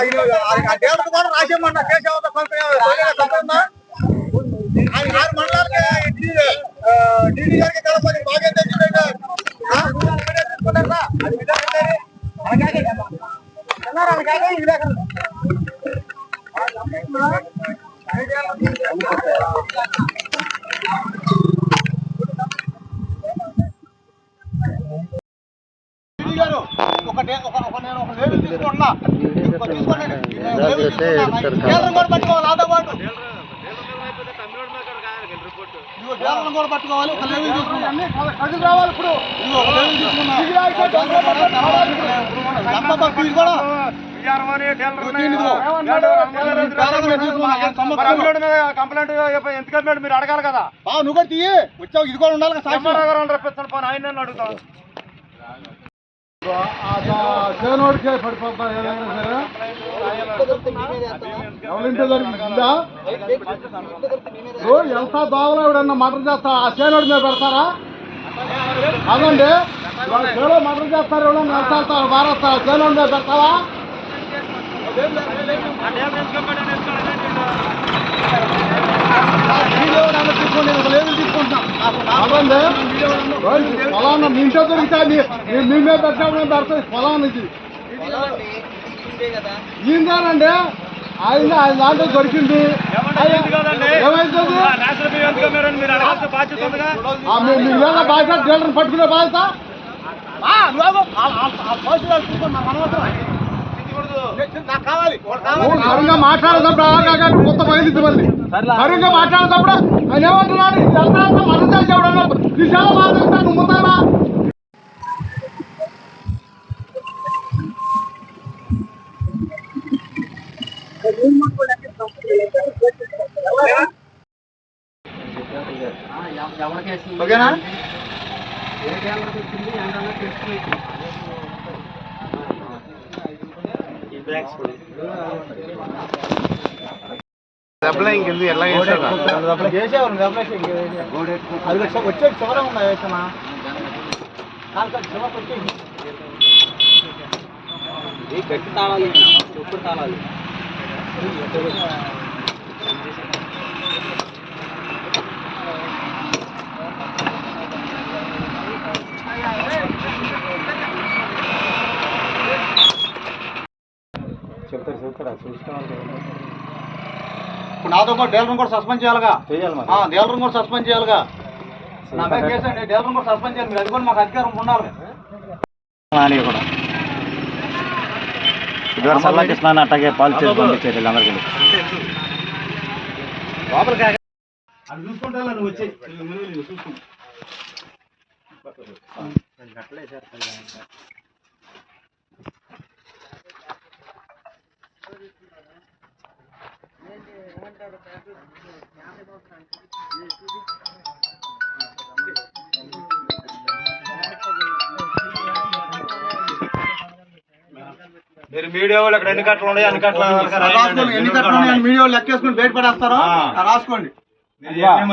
ఆ డేట్ కూడా ఆరు మండలాలకి డీడీ గారికి కలపని బాగా ఒక ఒక నేను ఒక లేడీ తీసుకుంటున్నా. కూడా పట్టుకోవాలి ఒక రావాలి ఇప్పుడు ఒక కూడా కంప్లైంట్ ఎందుకంటే మీరు అడగాలి కదా బావ, నువ్వు కూడా తీయి. వచ్చావు ఇది కూడా ఉండాలి సాక్షి. ఎంఆర్ఓ గారు రప్పించండి ఆయన అడుగుతాను. చేనోడికే పడిపోతా ఏదైనా సరే ఎవరింటి జరిగిందా ఎంత దోవలో ఎవడన్నా మటన్ చేస్తా ఆ చేనోడి మీద పెడతారా అదండి ఇవాళ చేలో మటర్ చేస్తారు ఎవడన్నా ఎంత వెళ్తారు చేనోడి మీద పెడతావా ఫలానా మీ ఇంట్లో దొరికితే మీ- మీ- మీ మీద పెట్టడం పెడతాయి ఫలానాకి ఆయన ఆయన దాంట్లో దొరికింది ఏమైతుంది నేషనల్ బాధ్యత ఉందిగా పట్టుకునే బాధ్యత పట్టుకునే సరిగ్గా మాట్లాడేటప్పుడు అలాగా కొత్త బయలుది మళ్ళీ. సరిగ్గా మాట్లాడేటప్పుడు ఆయన ఏమంటున్నాడు? ఇది ఎంత ఎంత మనం చేసి ఎవడన్నా నీ చాలా మాట్లాడతా నువ్వు ముందావా ఓకేనా? చేసేవారు అది వచ్చే చివర ఉందా వేసమా గట్టి తాళాలి చెప్పుడు తాళాలి. ఇప్పుడు నాతో పాటు డీలర్ కూడా సస్పెండ్ చేయాలిగా? ఆ, డీలర్ కూడా సస్పెండ్ చేయాలిగా? నా మీద కేసు అండి. డీలర్ కూడా సస్పెండ్ చేయాలి. మీరు అది కూడా మాకు అధికారం ఉండాలి. కూడా. ఇదివరకు సల్లా కృష్ణ అట్టాగే పాలు చేసి పంపించేది అందరికీ. అది చూసుకుంటా నువ్వు వచ్చి. చూసుకుంటా మీరు మీడియా వాళ్ళు అక్కడ ఎన్ని కట్టలు ఉన్నాయి అన్ని కట్టలు రాసుకోండి. ఎన్ని కట్టలు ఉన్నాయని మీడియో లెక్కేసుకుని బయట పడేస్తారో ఆ. ఆ, రాసుకోండి. బియ్యం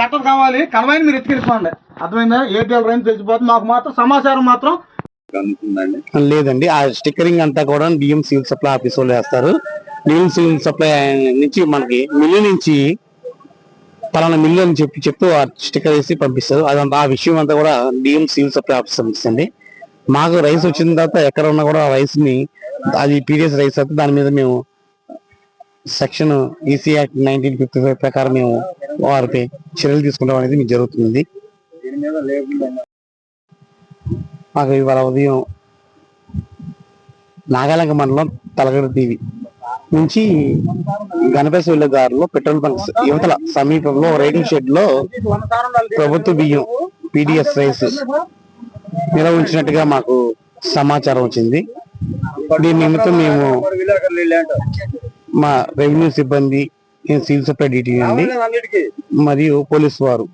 కట్టలు కావాలి మీరు ఎత్తుకెళ్ళిపోండి అర్థమైందా? ఏ డీలర్ తెలిసిపోతుంది. మాకు మాత్రం సమాచారం మాత్రం లేదండి. ఆ స్టిక్కరింగ్ అంతా కూడా డిఎం సివిల్ సప్లై ఆఫీస్ వాళ్ళు వేస్తారు. డిఎం సివిల్ సప్లై నుంచి మనకి మిల్లు నుంచి పలానా మిల్లు అని చెప్పి చెప్తూ ఆ స్టిక్కర్ వేసి పంపిస్తారు. అదంతా ఆ విషయం అంతా కూడా డిఎం సివిల్ సప్లై ఆఫీస్ పంపిస్తుంది మాకు రైస్ వచ్చిన తర్వాత ఎక్కడ ఉన్నా కూడా ఆ రైస్ని అది పీడిఎస్ రైస్ అయితే దాని మీద మేము section EC act nineteen fifty five ప్రకారం మేము వారిపై చర్యలు తీసుకుంటాం అనేది మీకు జరుగుతుంది మాకు ఇవాళ ఉదయం నాగాలంక మండలం తలగడ దీవి నుంచి గణపేశ వెళ్ళే దారిలో పెట్రోల్ బంక్స్ యువతల సమీపంలో రైడింగ్ షెడ్లో ప్రభుత్వ బియ్యం పీడిఎస్ రైస్ నిర్వహించినట్టుగా మాకు సమాచారం వచ్చింది. దీని నిమిత్తం మేము మా రెవెన్యూ సిబ్బంది నేను సివిల్ సప్లై డీటీ అండి మరియు పోలీసు వారు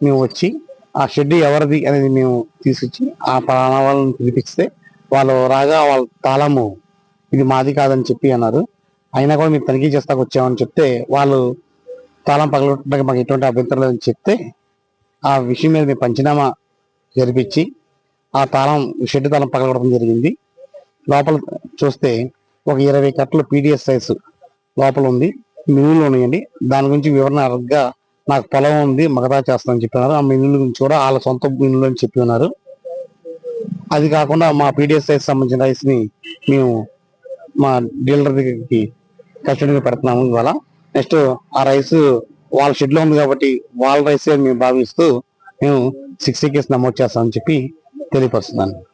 మేము వచ్చి ఆ షెడ్ ఎవరిది అనేది మేము తీసుకొచ్చి ఆ పలానా వాళ్ళని పిలిపిస్తే వాళ్ళు రాగా వాళ్ళ తాళము ఇది మాది కాదని చెప్పి అన్నారు. అయినా కూడా మేము తనిఖీ చేస్తాకు వచ్చామని చెప్తే వాళ్ళు తాళం పగలగొట్టడానికి మాకు ఎటువంటి అభ్యంతరం లేదని చెప్తే ఆ విషయం మీద మేము పంచనామా జరిపించి ఆ తాళం షెడ్ తాళం పగలగొట్టడం జరిగింది. లోపల చూస్తే ఒక ఇరవై కట్టలు పీడిఎస్ సైజ్ లోపల ఉంది. మినులు ఉన్నాయండి. దాని గురించి వివరణ అరగ్గా నాకు పొలం ఉంది మగతా చేస్తానని చెప్పినారు. ఆ మినుల గురించి కూడా వాళ్ళ సొంత మినులు అని చెప్పి ఉన్నారు. అది కాకుండా మా పీడిఎస్ రైస్ సంబంధించిన రైస్ని మేము మా డీలర్ దగ్గరికి కస్టడీగా పెడుతున్నాము ఇవాళ. నెక్స్ట్ ఆ రైస్ వాళ్ళ షెడ్లో ఉంది కాబట్టి వాళ్ళ రైస్ మేము భావిస్తూ మేము సిక్స్ కేసు నమోదు చేస్తామని చెప్పి తెలియపరుస్తున్నాను.